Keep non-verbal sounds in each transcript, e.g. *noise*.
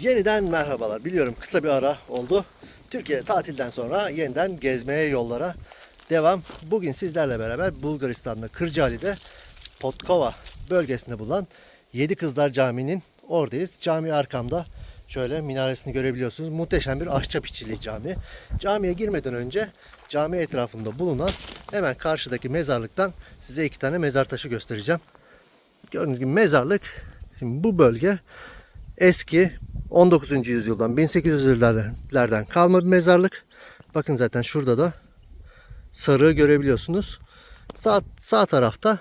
Yeniden merhabalar. Biliyorum kısa bir ara oldu. Türkiye tatilden sonra yeniden gezmeye yollara devam. Bugün sizlerle beraber Bulgaristan'da Kırcaali'de Potkova bölgesinde bulunan Yedi Kızlar Camii'nin oradayız. Cami arkamda şöyle minaresini görebiliyorsunuz. Muhteşem bir ahşap işçiliği cami. Camiye girmeden önce cami etrafında bulunan hemen karşıdaki mezarlıktan size iki tane mezar taşı göstereceğim. Gördüğünüz gibi mezarlık. Şimdi bu bölge eski 19. yüzyıldan 1800'lerden kalma bir mezarlık. Bakın zaten şurada da sarığı görebiliyorsunuz. Sağ, sağ tarafta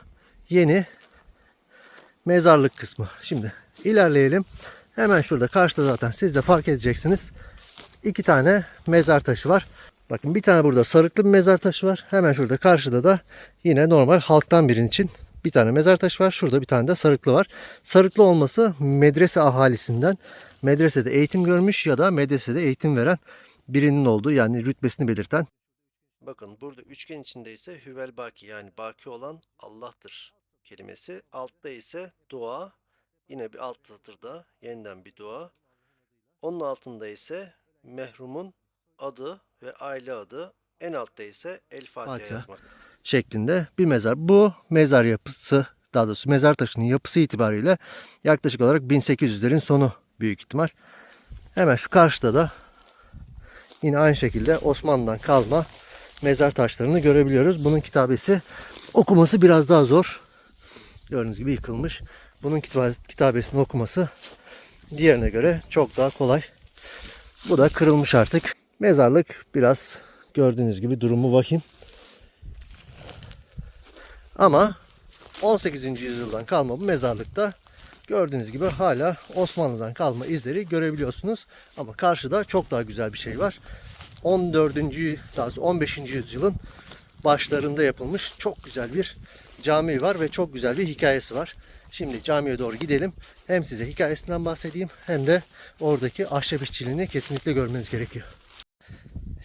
yeni mezarlık kısmı. Şimdi ilerleyelim. Hemen şurada karşıda zaten siz de fark edeceksiniz. İki tane mezar taşı var. Bakın bir tane burada sarıklı bir mezar taşı var. Hemen şurada karşıda da yine normal halktan birinin için bir tane mezar taşı var. Şurada bir tane de sarıklı var. Sarıklı olması medrese ahalisinden medresede eğitim görmüş ya da medresede eğitim veren birinin olduğu yani rütbesini belirten. Bakın burada üçgen içinde ise Hüvel Baki yani baki olan Allah'tır kelimesi. Altta ise dua. Yine bir alt satırda yeniden bir dua. Onun altında ise mehrumun adı ve aile adı. En altta ise El Fatiha, Fatiha. yazmakta. Şeklinde bir mezar. Bu mezar yapısı daha doğrusu mezar taşının yapısı itibariyle yaklaşık olarak 1800'lerin sonu büyük ihtimal. Hemen şu karşıda da yine aynı şekilde Osmanlı'dan kalma mezar taşlarını görebiliyoruz. Bunun kitabesi okuması biraz daha zor. Gördüğünüz gibi yıkılmış. Bunun kitabesini okuması diğerine göre çok daha kolay. Bu da kırılmış artık. Mezarlık biraz gördüğünüz gibi durumu vahim. Ama 18. yüzyıldan kalma bu mezarlıkta gördüğünüz gibi hala Osmanlı'dan kalma izleri görebiliyorsunuz. Ama karşıda çok daha güzel bir şey var. 14. daha doğrusu 15. yüzyılın başlarında yapılmış çok güzel bir cami var ve çok güzel bir hikayesi var. Şimdi camiye doğru gidelim. Hem size hikayesinden bahsedeyim hem de oradaki ahşap işçiliğini kesinlikle görmeniz gerekiyor.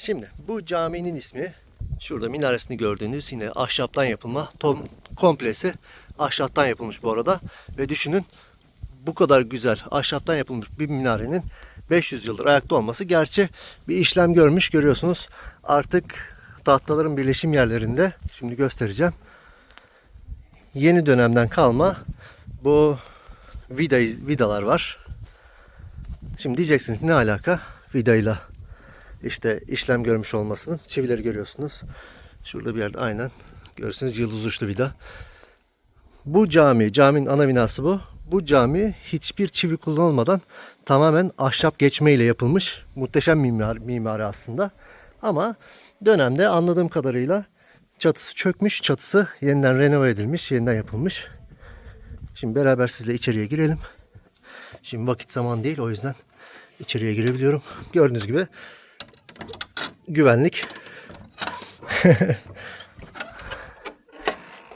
Şimdi bu caminin ismi şurada minaresini gördüğünüz yine ahşaptan yapılma tom, komplesi ahşaptan yapılmış bu arada. Ve düşünün bu kadar güzel ahşaptan yapılmış bir minarenin 500 yıldır ayakta olması gerçi bir işlem görmüş görüyorsunuz. Artık tahtaların birleşim yerlerinde şimdi göstereceğim. Yeni dönemden kalma bu vida, vidalar var. Şimdi diyeceksiniz ne alaka vidayla işte işlem görmüş olmasının çivileri görüyorsunuz. Şurada bir yerde aynen görürsünüz yıldız uçlu vida. Bu cami, caminin ana binası bu. Bu cami hiçbir çivi kullanılmadan tamamen ahşap geçmeyle yapılmış. Muhteşem mimar, mimari aslında. Ama dönemde anladığım kadarıyla çatısı çökmüş, çatısı yeniden renove edilmiş, yeniden yapılmış. Şimdi beraber sizle içeriye girelim. Şimdi vakit zaman değil o yüzden içeriye girebiliyorum. Gördüğünüz gibi güvenlik. *laughs*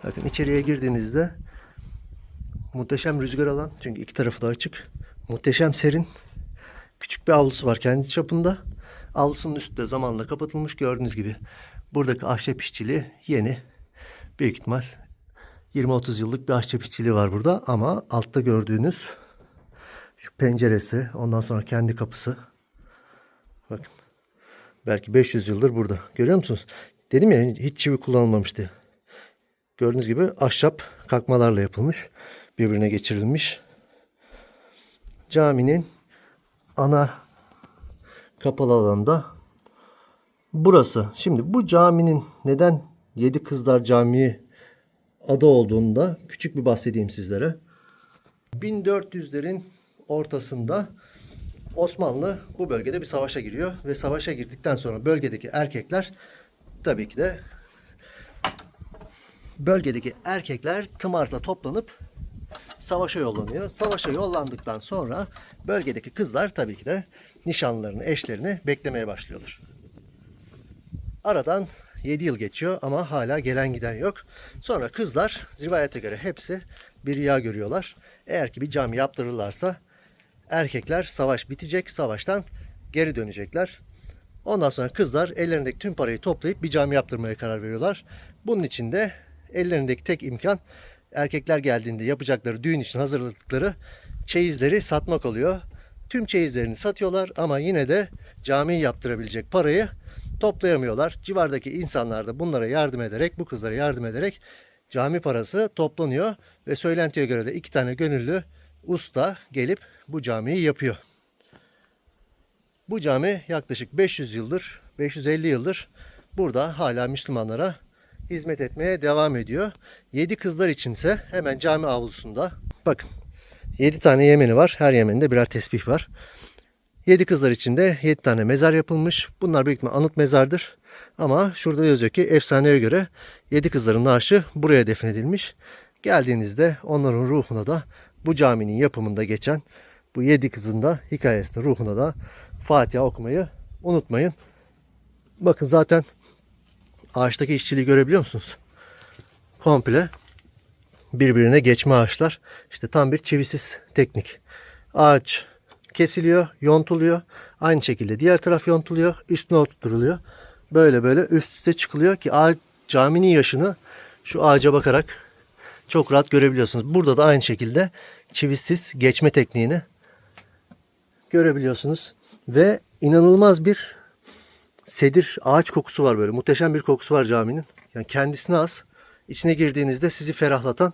Bakın içeriye girdiğinizde muhteşem rüzgar alan çünkü iki tarafı da açık. Muhteşem serin. Küçük bir avlusu var kendi çapında. Avlusunun üstü de zamanla kapatılmış gördüğünüz gibi. Buradaki ahşap işçiliği yeni. Büyük ihtimal 20-30 yıllık bir ahşap işçiliği var burada ama altta gördüğünüz şu penceresi ondan sonra kendi kapısı. Bakın. Belki 500 yıldır burada. Görüyor musunuz? Dedim ya hiç çivi kullanılmamış diye. Gördüğünüz gibi ahşap kalkmalarla yapılmış. Birbirine geçirilmiş. Caminin ana kapalı alanda burası. Şimdi bu caminin neden Yedi Kızlar Camii adı olduğunda küçük bir bahsedeyim sizlere. 1400'lerin ortasında Osmanlı bu bölgede bir savaşa giriyor ve savaşa girdikten sonra bölgedeki erkekler tabii ki de bölgedeki erkekler tımarla toplanıp savaşa yollanıyor. Savaşa yollandıktan sonra bölgedeki kızlar tabii ki de nişanlarını, eşlerini beklemeye başlıyorlar. Aradan 7 yıl geçiyor ama hala gelen giden yok. Sonra kızlar rivayete göre hepsi bir rüya görüyorlar. Eğer ki bir cami yaptırırlarsa erkekler savaş bitecek, savaştan geri dönecekler. Ondan sonra kızlar ellerindeki tüm parayı toplayıp bir cami yaptırmaya karar veriyorlar. Bunun için de ellerindeki tek imkan erkekler geldiğinde yapacakları düğün için hazırladıkları çeyizleri satmak oluyor. Tüm çeyizlerini satıyorlar ama yine de camiyi yaptırabilecek parayı toplayamıyorlar. Civardaki insanlar da bunlara yardım ederek, bu kızlara yardım ederek cami parası toplanıyor ve söylentiye göre de iki tane gönüllü usta gelip bu camiyi yapıyor. Bu cami yaklaşık 500 yıldır, 550 yıldır burada hala Müslümanlara hizmet etmeye devam ediyor. 7 kızlar içinse hemen cami avlusunda bakın 7 tane Yemeni var. Her Yemen'de birer tesbih var. 7 kızlar içinde 7 tane mezar yapılmış. Bunlar büyük ihtimal anıt mezardır. Ama şurada yazıyor ki efsaneye göre 7 kızların naaşı buraya defnedilmiş. Geldiğinizde onların ruhuna da bu caminin yapımında geçen bu 7 kızın da hikayesinin ruhuna da Fatiha okumayı unutmayın. Bakın zaten ağaçtaki işçiliği görebiliyor musunuz? Komple birbirine geçme ağaçlar. İşte tam bir çivisiz teknik. Ağaç kesiliyor, yontuluyor. Aynı şekilde diğer taraf yontuluyor, üstüne oturtuluyor. Böyle böyle üst üste çıkılıyor ki ağaç, caminin yaşını şu ağaca bakarak çok rahat görebiliyorsunuz. Burada da aynı şekilde çivisiz geçme tekniğini görebiliyorsunuz. Ve inanılmaz bir sedir ağaç kokusu var böyle. Muhteşem bir kokusu var caminin. Yani kendisine az. İçine girdiğinizde sizi ferahlatan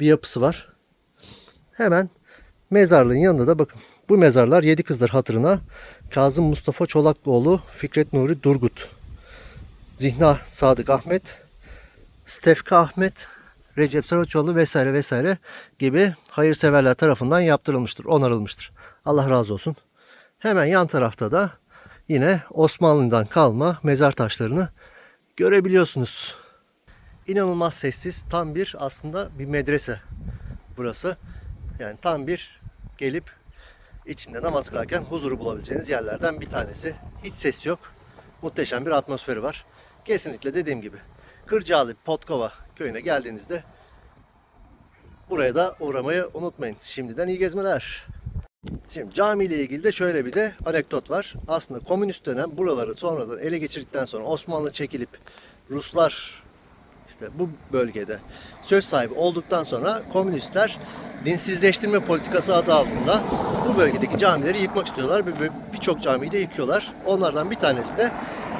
bir yapısı var. Hemen mezarlığın yanında da bakın. Bu mezarlar Yedi Kızlar hatırına Kazım Mustafa Çolaklıoğlu, Fikret Nuri Durgut, Zihna Sadık Ahmet, Stefka Ahmet, Recep Saraçoğlu vesaire vesaire gibi hayırseverler tarafından yaptırılmıştır, onarılmıştır. Allah razı olsun. Hemen yan tarafta da yine Osmanlı'dan kalma mezar taşlarını görebiliyorsunuz. İnanılmaz sessiz, tam bir aslında bir medrese burası. Yani tam bir gelip içinde namaz kılarken huzuru bulabileceğiniz yerlerden bir tanesi. Hiç ses yok. Muhteşem bir atmosferi var. Kesinlikle dediğim gibi Kırcaali Potkova köyüne geldiğinizde buraya da uğramayı unutmayın. Şimdiden iyi gezmeler. Şimdi cami ile ilgili de şöyle bir de anekdot var. Aslında komünist dönem buraları sonradan ele geçirdikten sonra Osmanlı çekilip Ruslar işte bu bölgede söz sahibi olduktan sonra komünistler dinsizleştirme politikası adı altında bu bölgedeki camileri yıkmak istiyorlar birçok camiyi de yıkıyorlar. Onlardan bir tanesi de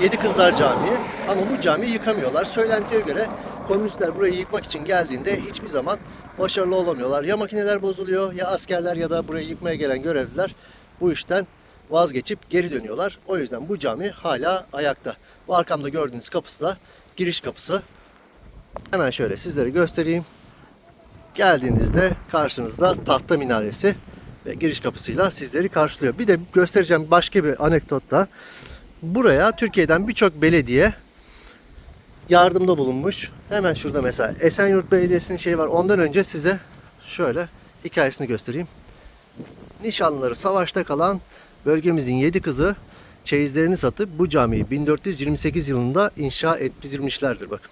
Yedi Kızlar Camii. Ama bu camiyi yıkamıyorlar. Söylentiye göre komünistler burayı yıkmak için geldiğinde hiçbir zaman başarılı olamıyorlar. Ya makineler bozuluyor ya askerler ya da burayı yıkmaya gelen görevliler bu işten vazgeçip geri dönüyorlar. O yüzden bu cami hala ayakta. Bu arkamda gördüğünüz kapısı da giriş kapısı. Hemen şöyle sizlere göstereyim. Geldiğinizde karşınızda tahta minaresi ve giriş kapısıyla sizleri karşılıyor. Bir de göstereceğim başka bir anekdot da. Buraya Türkiye'den birçok belediye yardımda bulunmuş. Hemen şurada mesela Esenyurt Belediyesi'nin şeyi var. Ondan önce size şöyle hikayesini göstereyim. Nişanlıları savaşta kalan bölgemizin yedi kızı çeyizlerini satıp bu camiyi 1428 yılında inşa ettirmişlerdir bakın.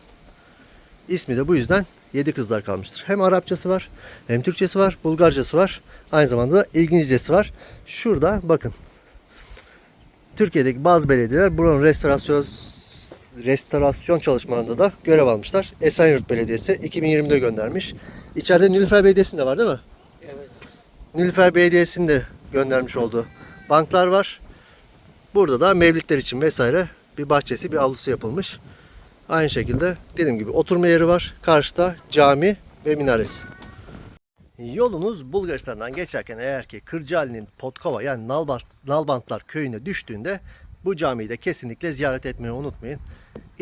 İsmi de bu yüzden Yedi Kızlar kalmıştır. Hem Arapçası var, hem Türkçesi var, Bulgarcası var. Aynı zamanda da İngilizcesi var. Şurada bakın. Türkiye'deki bazı belediyeler buranın restorasyon restorasyon çalışmalarında da görev almışlar. Esenyurt Belediyesi 2020'de göndermiş. İçeride Nilüfer Belediyesi'nde var değil mi? Evet. Nilüfer Belediyesi'nin de göndermiş olduğu banklar var. Burada da mevlitler için vesaire bir bahçesi, bir avlusu yapılmış. Aynı şekilde dediğim gibi oturma yeri var. Karşıda cami ve minaresi. Yolunuz Bulgaristan'dan geçerken eğer ki Kırcaali'nin Potkova yani Nalbant, Nalbantlar köyüne düştüğünde bu camiyi de kesinlikle ziyaret etmeyi unutmayın.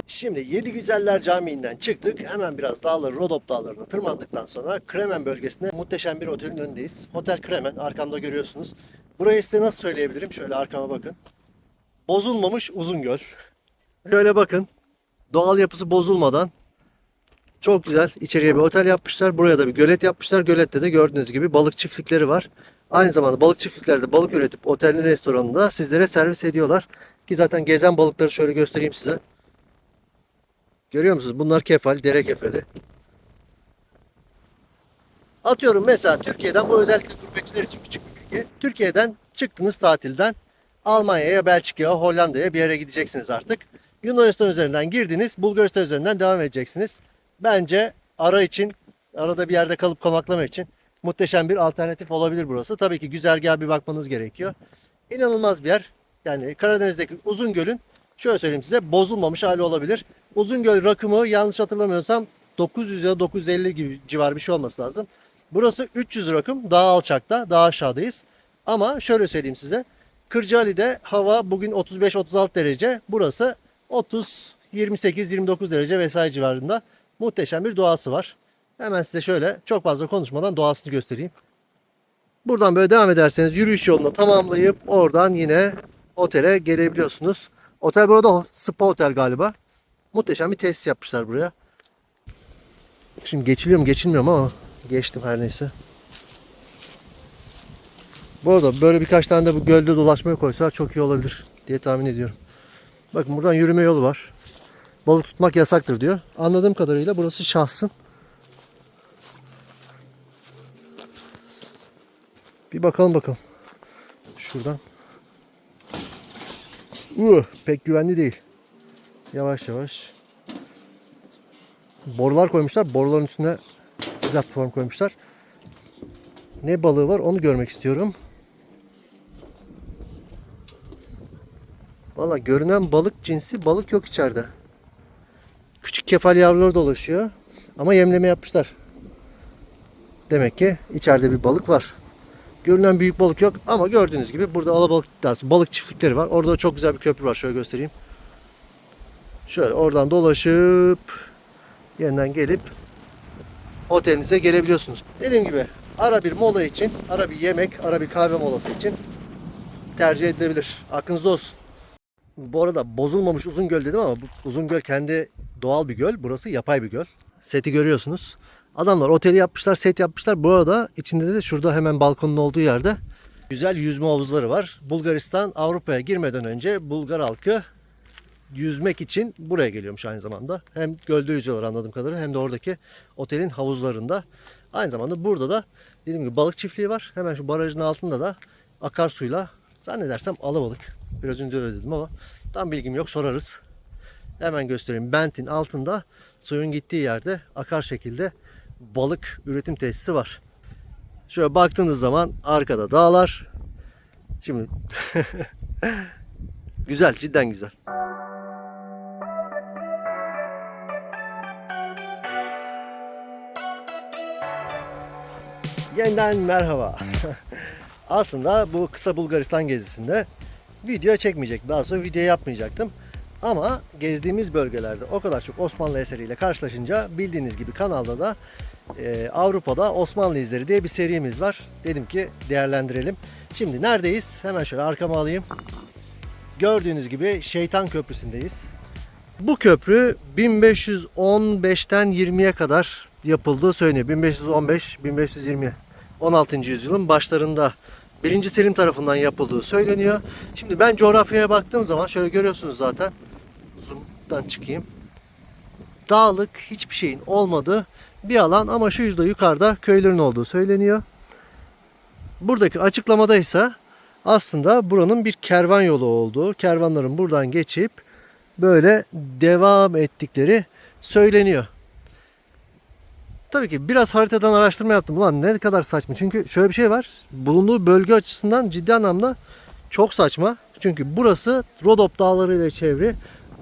Şimdi Yedi Güzeller Camii'nden çıktık. Hemen biraz dağları, Rodop dağlarına tırmandıktan sonra Kremen bölgesinde muhteşem bir otelin önündeyiz. Hotel Kremen arkamda görüyorsunuz. Burayı size nasıl söyleyebilirim? Şöyle arkama bakın. Bozulmamış Uzungöl. Şöyle bakın. Doğal yapısı bozulmadan çok güzel içeriye bir otel yapmışlar. Buraya da bir gölet yapmışlar. Gölette de gördüğünüz gibi balık çiftlikleri var. Aynı zamanda balık çiftliklerde balık üretip otelin restoranında sizlere servis ediyorlar. Ki zaten gezen balıkları şöyle göstereyim size. Görüyor musunuz? Bunlar kefal, dere kefali. Atıyorum mesela Türkiye'den bu özellikle gurbetçiler için küçük bir bilgi. Türkiye'den çıktınız tatilden Almanya'ya, Belçika'ya, Hollanda'ya bir yere gideceksiniz artık. Yunanistan üzerinden girdiniz, Bulgaristan üzerinden devam edeceksiniz. Bence ara için, arada bir yerde kalıp konaklama için muhteşem bir alternatif olabilir burası. Tabii ki güzergaha bir bakmanız gerekiyor. İnanılmaz bir yer. Yani Karadeniz'deki Uzungöl'ün şöyle söyleyeyim size bozulmamış hali olabilir. Uzungöl rakımı yanlış hatırlamıyorsam 900 ya da 950 gibi civar bir şey olması lazım. Burası 300 rakım daha alçakta daha aşağıdayız. Ama şöyle söyleyeyim size. Kırcaali'de hava bugün 35-36 derece. Burası 30, 28-29 derece vesaire civarında. Muhteşem bir doğası var. Hemen size şöyle çok fazla konuşmadan doğasını göstereyim. Buradan böyle devam ederseniz yürüyüş yolunu tamamlayıp oradan yine otele gelebiliyorsunuz. Otel burada spa otel galiba. Muhteşem bir tesis yapmışlar buraya. Şimdi geçiliyor mu geçilmiyor mu ama geçtim her neyse. Bu arada böyle birkaç tane de bu gölde dolaşmaya koysalar çok iyi olabilir diye tahmin ediyorum. Bakın buradan yürüme yolu var. Balık tutmak yasaktır diyor. Anladığım kadarıyla burası şahsın. Bir bakalım bakalım. Şuradan. Uh, pek güvenli değil. Yavaş yavaş. Borular koymuşlar. Boruların üstüne platform koymuşlar. Ne balığı var onu görmek istiyorum. Valla görünen balık cinsi balık yok içeride. Küçük kefal yavruları dolaşıyor. Ama yemleme yapmışlar. Demek ki içeride bir balık var. Görünen büyük balık yok ama gördüğünüz gibi burada alabalık iddiası, balık çiftlikleri var. Orada çok güzel bir köprü var. Şöyle göstereyim. Şöyle oradan dolaşıp yeniden gelip otelinize gelebiliyorsunuz. Dediğim gibi ara bir mola için, ara bir yemek, ara bir kahve molası için tercih edilebilir. Aklınızda olsun. Bu arada bozulmamış Uzungöl dedim ama bu Uzungöl kendi doğal bir göl. Burası yapay bir göl. Seti görüyorsunuz. Adamlar oteli yapmışlar, set yapmışlar. Bu arada içinde de şurada hemen balkonun olduğu yerde güzel yüzme havuzları var. Bulgaristan Avrupa'ya girmeden önce Bulgar halkı yüzmek için buraya geliyormuş aynı zamanda. Hem gölde yüzüyorlar anladığım kadarıyla hem de oradaki otelin havuzlarında. Aynı zamanda burada da dediğim gibi balık çiftliği var. Hemen şu barajın altında da akarsuyla zannedersem alabalık. Biraz önce öyle dedim ama tam bilgim yok sorarız. Hemen göstereyim. Bent'in altında suyun gittiği yerde akar şekilde balık üretim tesisi var. Şöyle baktığınız zaman arkada dağlar. Şimdi *laughs* güzel cidden güzel. Yeniden merhaba. *laughs* Aslında bu kısa Bulgaristan gezisinde video çekmeyecek. Daha sonra video yapmayacaktım. Ama gezdiğimiz bölgelerde o kadar çok Osmanlı eseriyle karşılaşınca bildiğiniz gibi kanalda da e, Avrupa'da Osmanlı izleri diye bir serimiz var. Dedim ki değerlendirelim. Şimdi neredeyiz? Hemen şöyle arkama alayım. Gördüğünüz gibi Şeytan Köprüsü'ndeyiz. Bu köprü 1515'ten 20'ye kadar yapıldığı söyleniyor. 1515, 1520, 16. yüzyılın başlarında 1. Selim tarafından yapıldığı söyleniyor. Şimdi ben coğrafyaya baktığım zaman şöyle görüyorsunuz zaten. Zoom'dan çıkayım. Dağlık hiçbir şeyin olmadığı bir alan ama şurada yukarıda köylerin olduğu söyleniyor. Buradaki açıklamada ise aslında buranın bir kervan yolu olduğu, kervanların buradan geçip böyle devam ettikleri söyleniyor. Tabii ki biraz haritadan araştırma yaptım. Ulan ne kadar saçma. Çünkü şöyle bir şey var. Bulunduğu bölge açısından ciddi anlamda çok saçma. Çünkü burası Rodop Dağları ile çevri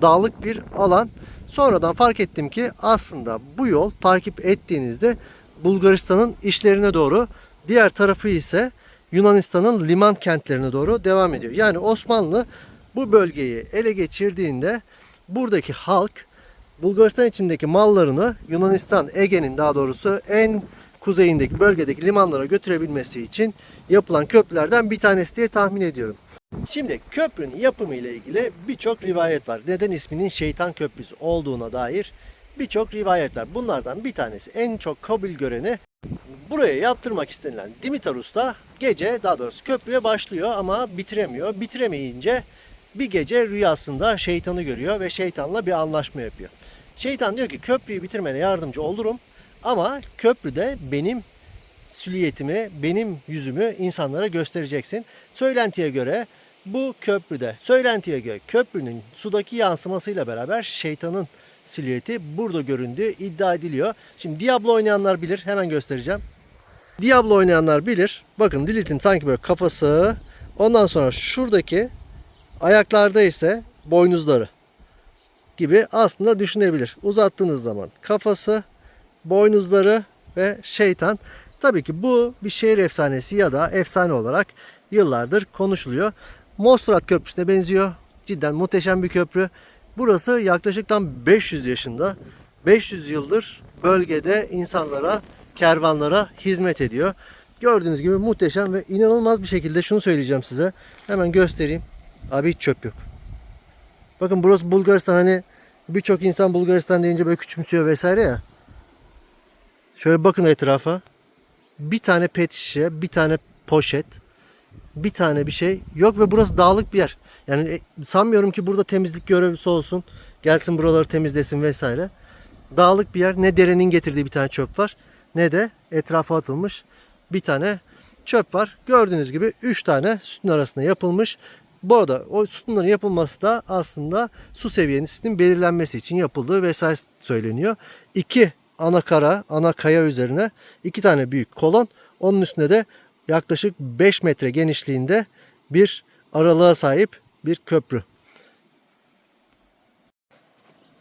dağlık bir alan. Sonradan fark ettim ki aslında bu yol takip ettiğinizde Bulgaristan'ın işlerine doğru, diğer tarafı ise Yunanistan'ın liman kentlerine doğru devam ediyor. Yani Osmanlı bu bölgeyi ele geçirdiğinde buradaki halk Bulgaristan içindeki mallarını Yunanistan, Ege'nin daha doğrusu en kuzeyindeki bölgedeki limanlara götürebilmesi için yapılan köprülerden bir tanesi diye tahmin ediyorum. Şimdi köprünün yapımı ile ilgili birçok rivayet var. Neden isminin Şeytan Köprüsü olduğuna dair birçok rivayet var. Bunlardan bir tanesi en çok kabul göreni buraya yaptırmak istenilen Dimitar Usta gece daha doğrusu köprüye başlıyor ama bitiremiyor. Bitiremeyince bir gece rüyasında şeytanı görüyor ve şeytanla bir anlaşma yapıyor. Şeytan diyor ki köprüyü bitirmene yardımcı olurum ama köprüde benim süliyetimi, benim yüzümü insanlara göstereceksin. Söylentiye göre bu köprüde, söylentiye göre köprünün sudaki yansımasıyla beraber şeytanın silüeti burada göründüğü iddia ediliyor. Şimdi Diablo oynayanlar bilir. Hemen göstereceğim. Diablo oynayanlar bilir. Bakın Lilith'in sanki böyle kafası. Ondan sonra şuradaki ayaklarda ise boynuzları gibi aslında düşünebilir. Uzattığınız zaman kafası, boynuzları ve şeytan. Tabii ki bu bir şehir efsanesi ya da efsane olarak yıllardır konuşuluyor. Mostrat Köprüsü'ne benziyor. Cidden muhteşem bir köprü. Burası yaklaşık tam 500 yaşında. 500 yıldır bölgede insanlara, kervanlara hizmet ediyor. Gördüğünüz gibi muhteşem ve inanılmaz bir şekilde şunu söyleyeceğim size. Hemen göstereyim. Abi hiç çöp yok. Bakın burası Bulgaristan hani birçok insan Bulgaristan deyince böyle küçümsüyor vesaire ya. Şöyle bakın etrafa. Bir tane pet şişe, bir tane poşet, bir tane bir şey yok ve burası dağlık bir yer. Yani e, sanmıyorum ki burada temizlik görevlisi olsun. Gelsin buraları temizlesin vesaire. Dağlık bir yer. Ne derenin getirdiği bir tane çöp var. Ne de etrafa atılmış bir tane çöp var. Gördüğünüz gibi 3 tane sütun arasında yapılmış. Bu arada o sütunların yapılması da aslında su seviyesinin belirlenmesi için yapıldığı vesaire söyleniyor. İki ana kara, ana kaya üzerine iki tane büyük kolon. Onun üstünde de yaklaşık 5 metre genişliğinde bir aralığa sahip bir köprü.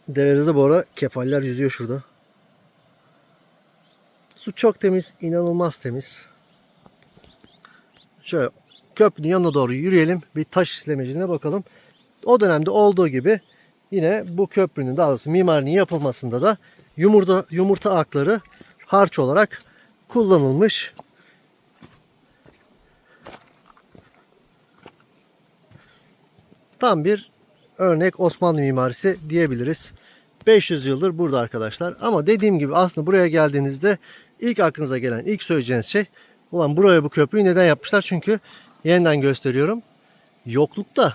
Derede de bu ara kefaller yüzüyor şurada. Su çok temiz, inanılmaz temiz. Şöyle köprünün yanına doğru yürüyelim. Bir taş işlemecine bakalım. O dönemde olduğu gibi yine bu köprünün daha doğrusu mimarinin yapılmasında da yumurta, yumurta akları harç olarak kullanılmış. Tam bir örnek Osmanlı mimarisi diyebiliriz. 500 yıldır burada arkadaşlar. Ama dediğim gibi aslında buraya geldiğinizde ilk aklınıza gelen, ilk söyleyeceğiniz şey ulan buraya bu köprüyü neden yapmışlar? Çünkü yeniden gösteriyorum. Yoklukta.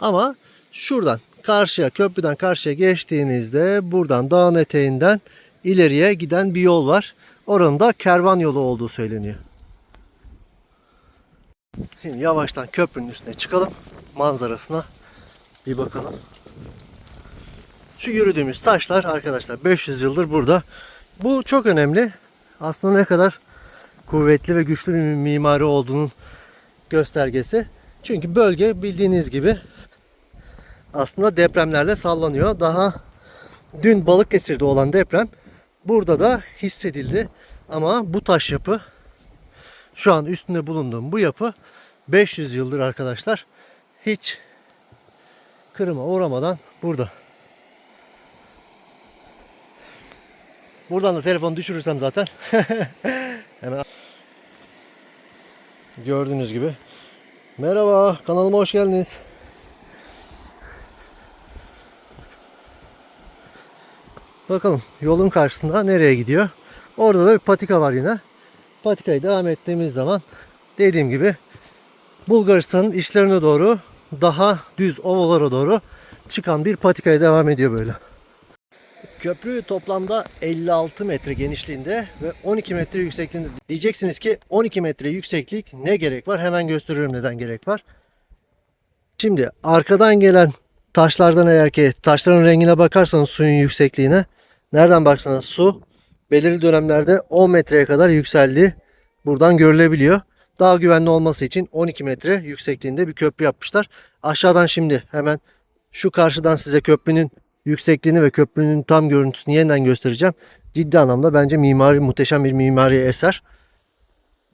Ama şuradan karşıya, köprüden karşıya geçtiğinizde buradan dağın eteğinden ileriye giden bir yol var. Oranın da kervan yolu olduğu söyleniyor. Şimdi yavaştan köprünün üstüne çıkalım. Manzarasına bir bakalım. Şu yürüdüğümüz taşlar arkadaşlar 500 yıldır burada. Bu çok önemli. Aslında ne kadar kuvvetli ve güçlü bir mimari olduğunun göstergesi. Çünkü bölge bildiğiniz gibi aslında depremlerle sallanıyor. Daha dün Balıkesir'de olan deprem burada da hissedildi. Ama bu taş yapı şu an üstünde bulunduğum bu yapı 500 yıldır arkadaşlar hiç kırıma uğramadan burada. Buradan da telefonu düşürürsem zaten *laughs* hemen gördüğünüz gibi. Merhaba kanalıma hoş geldiniz. Bakalım yolun karşısında nereye gidiyor? Orada da bir patika var yine. Patikayı devam ettiğimiz zaman dediğim gibi Bulgaristan'ın işlerine doğru daha düz ovalara doğru çıkan bir patikaya devam ediyor böyle. Köprü toplamda 56 metre genişliğinde ve 12 metre yüksekliğinde. Diyeceksiniz ki 12 metre yükseklik ne gerek var? Hemen gösteriyorum neden gerek var. Şimdi arkadan gelen taşlardan eğer ki taşların rengine bakarsanız suyun yüksekliğine nereden baksanız su belirli dönemlerde 10 metreye kadar yükseldiği buradan görülebiliyor. Daha güvenli olması için 12 metre yüksekliğinde bir köprü yapmışlar. Aşağıdan şimdi hemen şu karşıdan size köprünün yüksekliğini ve köprünün tam görüntüsünü yeniden göstereceğim. Ciddi anlamda bence mimari muhteşem bir mimari eser.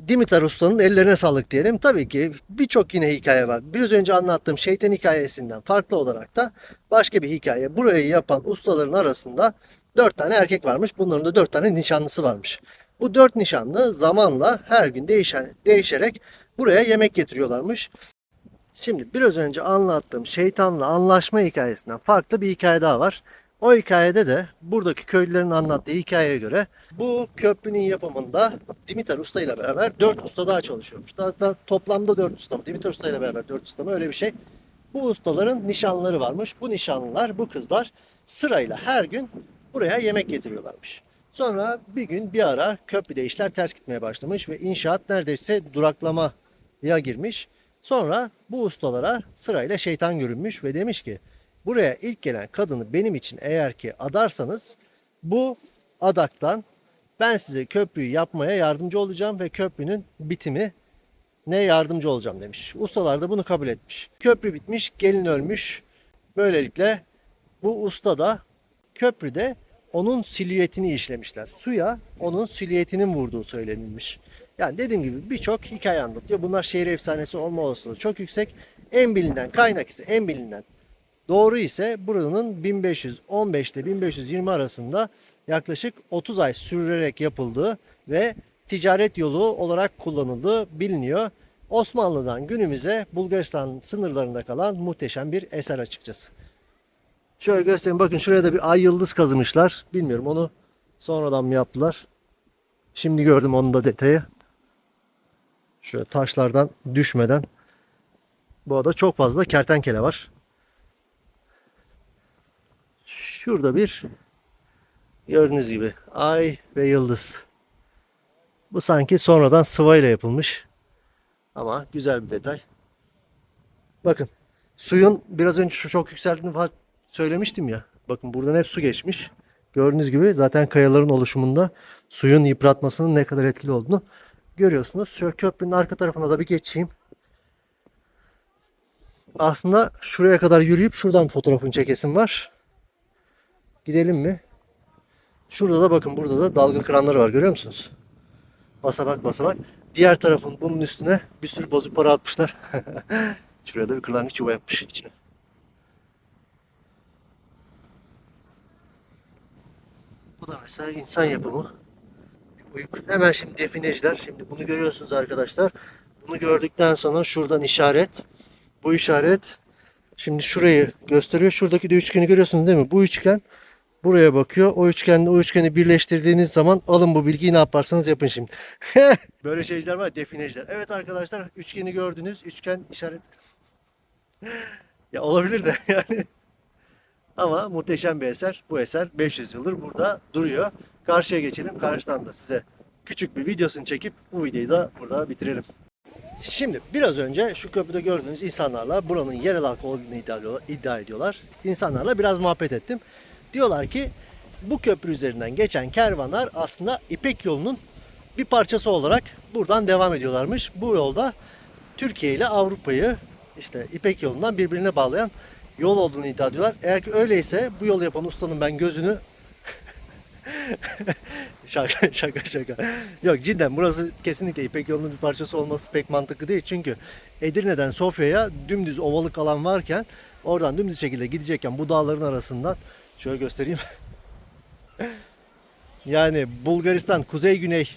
Dimitar Usta'nın ellerine sağlık diyelim. Tabii ki birçok yine hikaye var. Biraz önce anlattığım şeytan hikayesinden farklı olarak da başka bir hikaye. Burayı yapan ustaların arasında dört tane erkek varmış. Bunların da dört tane nişanlısı varmış. Bu dört nişanlı zamanla her gün değişen, değişerek buraya yemek getiriyorlarmış. Şimdi biraz önce anlattığım şeytanla anlaşma hikayesinden farklı bir hikaye daha var. O hikayede de buradaki köylülerin anlattığı hikayeye göre bu köprünün yapımında Dimitar Usta ile beraber 4 usta daha çalışıyormuş. Hatta toplamda 4 usta mı? Dimitar Usta ile beraber 4 usta mı? Öyle bir şey. Bu ustaların nişanları varmış. Bu nişanlılar, bu kızlar sırayla her gün buraya yemek getiriyorlarmış. Sonra bir gün bir ara köprüde işler ters gitmeye başlamış ve inşaat neredeyse duraklamaya girmiş. Sonra bu ustalara sırayla şeytan görünmüş ve demiş ki buraya ilk gelen kadını benim için eğer ki adarsanız bu adaktan Ben size köprüyü yapmaya yardımcı olacağım ve köprünün bitimi ne yardımcı olacağım demiş. Ustalar da bunu kabul etmiş. Köprü bitmiş, gelin ölmüş. Böylelikle bu usta da köprüde onun silüetini işlemişler. Suya onun silüetinin vurduğu söylenilmiş. Yani dediğim gibi birçok hikaye anlatıyor. Bunlar şehir efsanesi olma olasılığı çok yüksek. En bilinen kaynak ise en bilinen doğru ise buranın 1515 ile 1520 arasında yaklaşık 30 ay sürerek yapıldığı ve ticaret yolu olarak kullanıldığı biliniyor. Osmanlı'dan günümüze Bulgaristan sınırlarında kalan muhteşem bir eser açıkçası. Şöyle göstereyim bakın şuraya da bir ay yıldız kazımışlar. Bilmiyorum onu sonradan mı yaptılar. Şimdi gördüm onun da detayı. Şöyle taşlardan düşmeden. Bu arada çok fazla kertenkele var. Şurada bir gördüğünüz gibi ay ve yıldız. Bu sanki sonradan sıvayla yapılmış. Ama güzel bir detay. Bakın suyun biraz önce şu çok yükseldiğini söylemiştim ya. Bakın buradan hep su geçmiş. Gördüğünüz gibi zaten kayaların oluşumunda suyun yıpratmasının ne kadar etkili olduğunu görüyorsunuz. Şöyle köprünün arka tarafına da bir geçeyim. Aslında şuraya kadar yürüyüp şuradan fotoğrafını çekesim var. Gidelim mi? Şurada da bakın burada da dalga kıranları var görüyor musunuz? Basamak basamak. Diğer tarafın bunun üstüne bir sürü bozuk para atmışlar. *laughs* Şuraya da bir kırlangıç yuva yapmış içine. Bu da mesela insan yapımı. Uyuk. Hemen şimdi defineciler. Şimdi bunu görüyorsunuz arkadaşlar. Bunu gördükten sonra şuradan işaret. Bu işaret şimdi şurayı gösteriyor. Şuradaki de üçgeni görüyorsunuz değil mi? Bu üçgen buraya bakıyor. O üçgenle o üçgeni birleştirdiğiniz zaman alın bu bilgiyi ne yaparsanız yapın şimdi. *laughs* Böyle şeyler var defineciler. Evet arkadaşlar üçgeni gördünüz. Üçgen işaret. *laughs* ya olabilir de *laughs* yani. Ama muhteşem bir eser. Bu eser 500 yıldır burada duruyor. Karşıya geçelim. Karşıdan da size küçük bir videosunu çekip bu videoyu da burada bitirelim. Şimdi biraz önce şu köprüde gördüğünüz insanlarla buranın yerel halkı olduğunu iddia ediyorlar-. İnsanlarla biraz muhabbet ettim. Diyorlar ki bu köprü üzerinden geçen kervanlar aslında İpek yolunun bir parçası olarak buradan devam ediyorlarmış. Bu yolda Türkiye ile Avrupa'yı işte İpek yolundan birbirine bağlayan yol olduğunu iddia ediyorlar. Eğer ki öyleyse bu yolu yapan ustanın ben gözünü *laughs* şaka şaka şaka. Yok cidden burası kesinlikle İpek yolunun bir parçası olması pek mantıklı değil. Çünkü Edirne'den Sofya'ya dümdüz ovalık alan varken oradan dümdüz şekilde gidecekken bu dağların arasından şöyle göstereyim. *laughs* yani Bulgaristan kuzey güney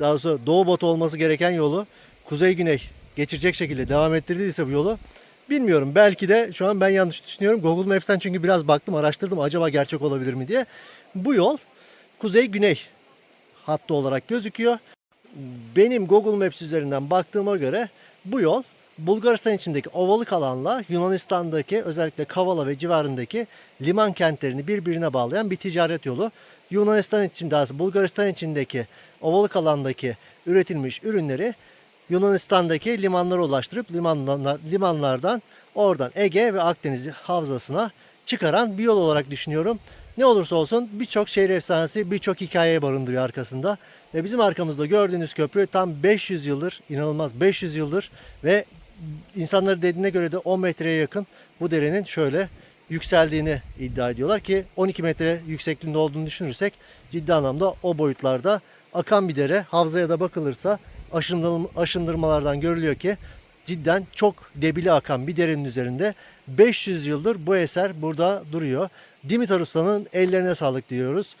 daha doğrusu doğu batı olması gereken yolu kuzey güney geçirecek şekilde devam ettirdiyse bu yolu bilmiyorum. Belki de şu an ben yanlış düşünüyorum. Google Maps'ten çünkü biraz baktım araştırdım acaba gerçek olabilir mi diye. Bu yol kuzey güney hattı olarak gözüküyor. Benim Google Maps üzerinden baktığıma göre bu yol Bulgaristan içindeki ovalık alanla Yunanistan'daki özellikle Kavala ve civarındaki liman kentlerini birbirine bağlayan bir ticaret yolu. Yunanistan için daha Bulgaristan içindeki ovalık alandaki üretilmiş ürünleri Yunanistan'daki limanlara ulaştırıp limanla- limanlardan oradan Ege ve Akdeniz havzasına çıkaran bir yol olarak düşünüyorum. Ne olursa olsun birçok şehir efsanesi, birçok hikaye barındırıyor arkasında. Ve bizim arkamızda gördüğünüz köprü tam 500 yıldır, inanılmaz 500 yıldır ve insanları dediğine göre de 10 metreye yakın bu derenin şöyle yükseldiğini iddia ediyorlar ki 12 metre yüksekliğinde olduğunu düşünürsek ciddi anlamda o boyutlarda akan bir dere. Havzaya da bakılırsa aşındırm- aşındırmalardan görülüyor ki cidden çok debili akan bir derenin üzerinde 500 yıldır bu eser burada duruyor. Dimitar Usta'nın ellerine sağlık diyoruz.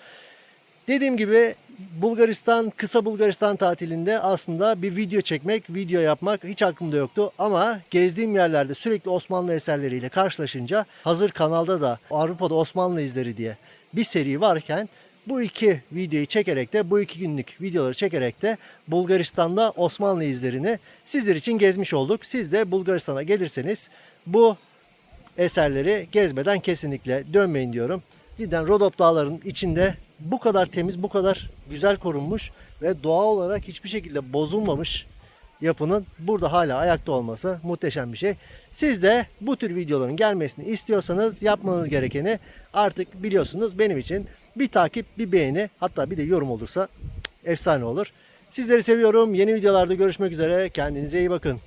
Dediğim gibi Bulgaristan, kısa Bulgaristan tatilinde aslında bir video çekmek, video yapmak hiç aklımda yoktu. Ama gezdiğim yerlerde sürekli Osmanlı eserleriyle karşılaşınca hazır kanalda da Avrupa'da Osmanlı izleri diye bir seri varken bu iki videoyu çekerek de bu iki günlük videoları çekerek de Bulgaristan'da Osmanlı izlerini sizler için gezmiş olduk. Siz de Bulgaristan'a gelirseniz bu eserleri gezmeden kesinlikle dönmeyin diyorum. Cidden Rodop Dağları'nın içinde bu kadar temiz, bu kadar güzel korunmuş ve doğal olarak hiçbir şekilde bozulmamış yapının burada hala ayakta olması muhteşem bir şey. Siz de bu tür videoların gelmesini istiyorsanız yapmanız gerekeni artık biliyorsunuz benim için bir takip, bir beğeni hatta bir de yorum olursa efsane olur. Sizleri seviyorum. Yeni videolarda görüşmek üzere. Kendinize iyi bakın.